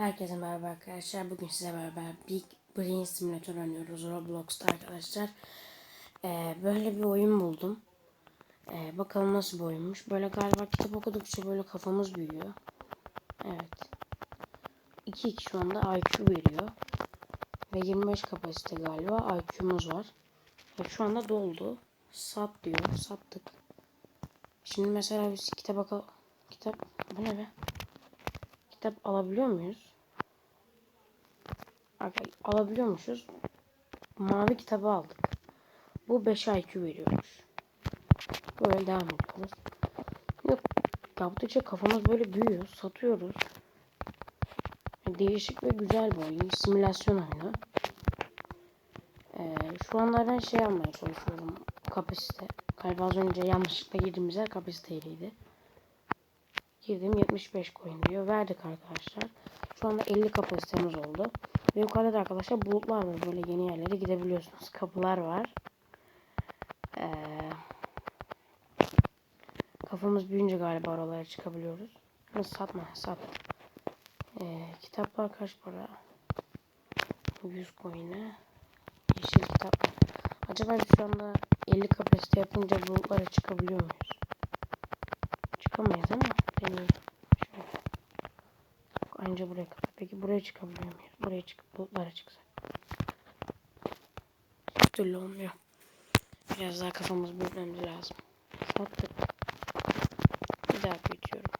Herkese merhaba arkadaşlar. Bugün size beraber Big Brain Simulator oynuyoruz Roblox'ta arkadaşlar. Ee, böyle bir oyun buldum. Ee, bakalım nasıl bir oyunmuş. Böyle galiba kitap okudukça böyle kafamız büyüyor. Evet. 2-2 şu anda IQ veriyor. Ve 25 kapasite galiba IQ'muz var. Ve şu anda doldu. Sat diyor. Sattık. Şimdi mesela biz kitap. Kitap bu ne be? Kitap alabiliyor muyuz? Alabiliyormuşuz. Mavi kitabı aldık. Bu 5 IQ veriyormuş. Böyle devam ediyoruz. Yok, yaptıkça kafamız böyle büyüyor. Satıyoruz. Değişik ve güzel bir oyun. Simülasyon oyunu. Ee, şu anda ben şey yapmaya çalışıyorum. Kapasite. Galiba az önce yanlışlıkla girdiğimiz yer kapasiteyliydi. Girdim 75 coin diyor. Verdik arkadaşlar. Şu anda 50 kapasitemiz oldu. Ve yukarıda da arkadaşlar bulutlar var. Böyle yeni yerlere gidebiliyorsunuz. Kapılar var. Ee, kafamız büyüyünce galiba oralara çıkabiliyoruz. Nasıl satma sat. Ee, kitaplar kaç para? 100 coin'e. Yeşil kitap. Acaba şu anda 50 kapasite yapınca bulutlara çıkabiliyor muyuz? Çıkamayız ama deneyelim. Anca buraya kadar. Peki buraya çıkabiliyor muyuz? Buraya çıkıp bulutlara çıksak. Bir türlü olmuyor. Biraz daha kafamız büyütmemiz lazım. Sattık. Bir daha büyütüyorum.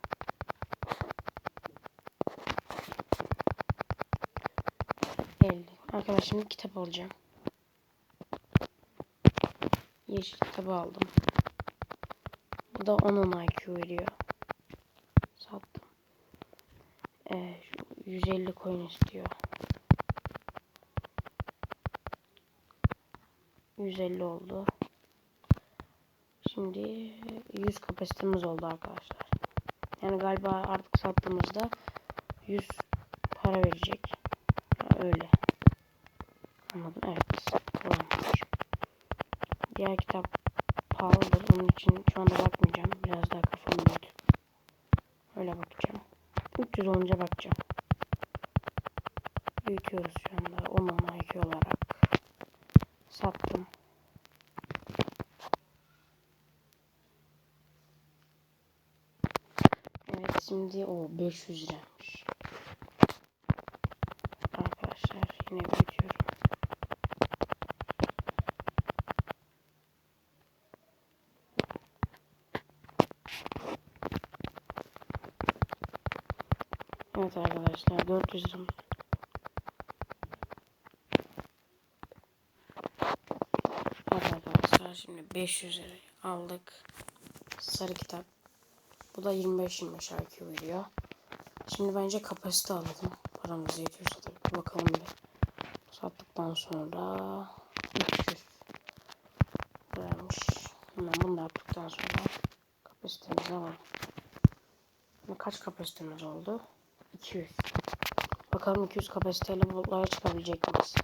Elli. Arkadaşlar şimdi kitap alacağım. Yeşil kitabı aldım. Bu da 10 IQ veriyor. Sattım. Ee, şu 150 coin istiyor. 150 oldu. Şimdi 100 kapasitemiz oldu arkadaşlar. Yani galiba artık sattığımızda 100 para verecek. Ha, öyle. Anladım. Evet. Tamammış. Diğer kitap pahalıdır. Onun için şu anda bakmayacağım. Biraz daha kafamı büyütüp öyle bakacağım. 300 olunca bakacağım. Büyütüyoruz şu anda. 10 IQ olarak. Sattım. Evet şimdi o 500 liraymış. Arkadaşlar yine büyütüyorum. Evet arkadaşlar 400 lira. Evet arkadaşlar şimdi 500 lira aldık. Sarı kitap. Bu da 25-25 IQ veriyor. Şimdi bence kapasite alalım. Paramız yetiyorsa tabii. Bakalım bir. Sattıktan sonra 300 liraymış. Hemen bunu da yaptıktan sonra kapasitemizi alalım. Şimdi kaç kapasitemiz oldu? 200. Bakalım 200 kapasiteyle bulutlara çıkabilecek miyiz?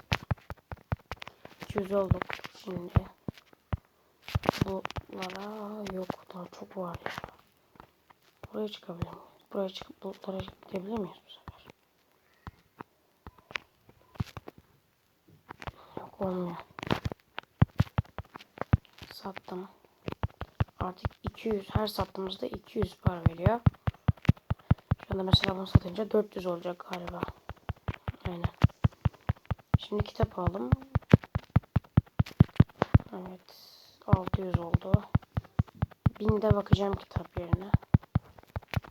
200 olduk. Şimdi bulutlara yok daha çok var ya. Buraya çıkabilir miyiz? Buraya çıkıp bulutlara gidebilir miyiz bu sefer? Yok olmuyor. Sattım. Artık 200 her sattığımızda 200 para veriyor. Şu anda mesela bunu satınca 400 olacak galiba. Aynen. Şimdi kitap aldım. Evet. 600 oldu. 1000'de bakacağım kitap yerine.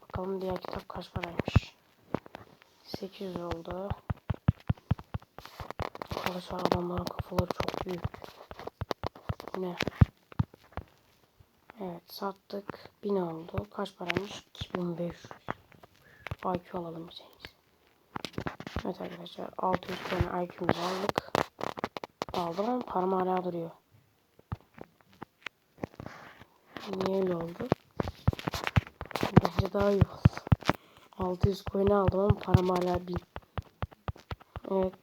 Bakalım diğer kitap kaç paraymış. 800 oldu. Arkadaşlar adamların kafaları çok büyük. Ne? Evet sattık. 1000 oldu. Kaç paraymış? 2500. IQ alalım biz. Evet arkadaşlar 600 tane IQ'muzu aldık. Aldım ama param hala duruyor. Niye öyle oldu? Bence daha iyi oldu. 600 coin aldım ama param hala 1000. Evet.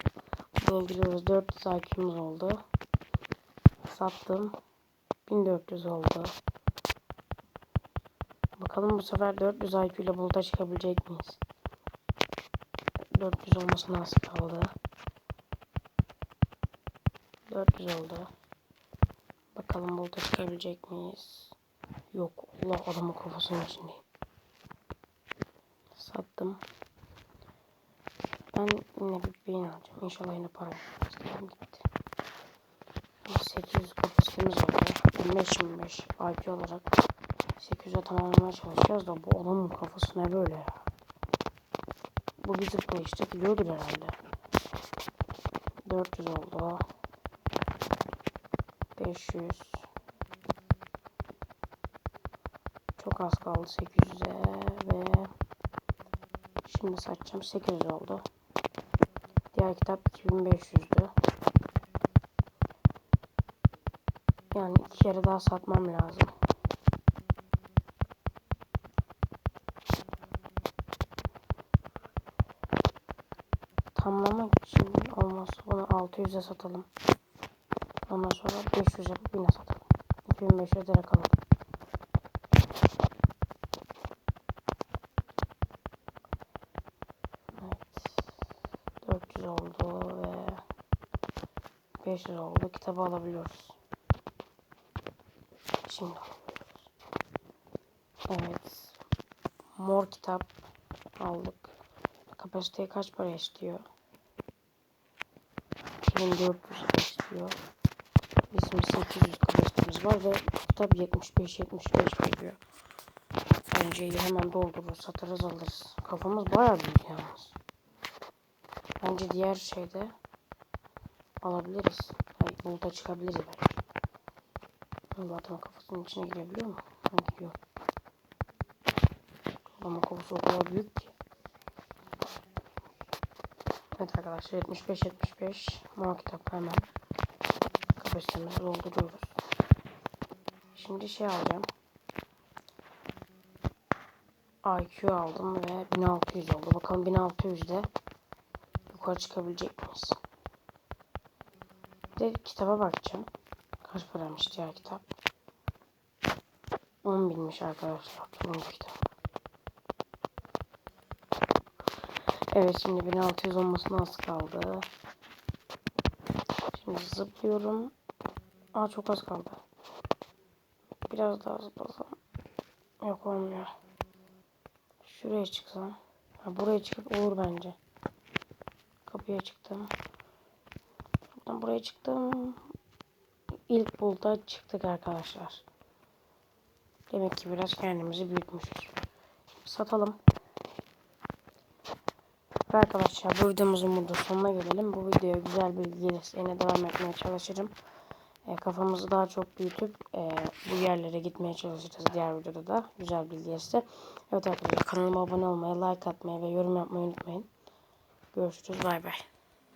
Dolduruyoruz. 400 IQ'muz oldu. Sattım. 1400 oldu. Bakalım bu sefer 400 IQ ile buluta çıkabilecek miyiz? 400 olmasına az kaldı. 400 oldu. Bakalım bulta çıkabilecek miyiz? Yok. Allah adamın kafasının içindeyim. Sattım. Ben yine bir beyin alacağım. İnşallah yine para yapmaz. gitti. 800 kapasitemiz oldu. 25-25 IQ olarak 800'e tamamlamaya çalışacağız da bu adamın kafası ne böyle ya? Bu bir zıplayışta biliyordur herhalde. 400 oldu. 500 Çok az kaldı 800'e ve şimdi satacağım 800 oldu. Diğer kitap 2500'dü. Yani iki kere daha satmam lazım. Tamlamak için olmazsa bunu 600'e satalım. Ondan sonra 500 yapıp yine satalım. 2500'e direkt alalım. Evet. 400 oldu ve 500 oldu. Kitabı alabiliyoruz. Şimdi alabiliyoruz. Evet. Mor kitap aldık. Kapasiteye kaç para istiyor? 2400 istiyor. Bizim 800 kapasitemiz var ve kitap 75-75 veriyor. Bence iyi hemen doldurur, satarız alırız. Kafamız bayağı büyük yalnız. Bence diğer şeyde alabiliriz. Hayır, bulta çıkabiliriz belki. Bu adamın kafasının içine girebiliyor mu? Ha, gidiyor. Adamın kafası o kadar büyük ki. Evet arkadaşlar 75-75 mor kitap hemen kapasitemizi dolduruyoruz. Şimdi şey alacağım. IQ aldım ve 1600 oldu. Bakalım 1600'de yukarı çıkabilecek miyiz? Bir de kitaba bakacağım. Kaç paraymış diğer kitap? 10 binmiş arkadaşlar. Bu kitap. Evet şimdi 1600 olmasına az kaldı. Şimdi zıplıyorum. Aa çok az kaldı. Biraz daha zıplasam. Yok olmuyor. Şuraya çıksam. Ha, buraya çıkıp olur bence. Kapıya çıktım. Buradan buraya çıktım. İlk bulda çıktık arkadaşlar. Demek ki biraz kendimizi büyütmüşüz. Satalım. Ve arkadaşlar bu videomuzun burada sonuna gelelim. Bu videoya güzel bilgi gelirse devam etmeye çalışırım. E, kafamızı daha çok büyütüp e, bu yerlere gitmeye çalışacağız diğer videoda da. Güzel bilgi gelirse. Evet arkadaşlar kanalıma abone olmayı, like atmayı ve yorum yapmayı unutmayın. Görüşürüz. Bay bay.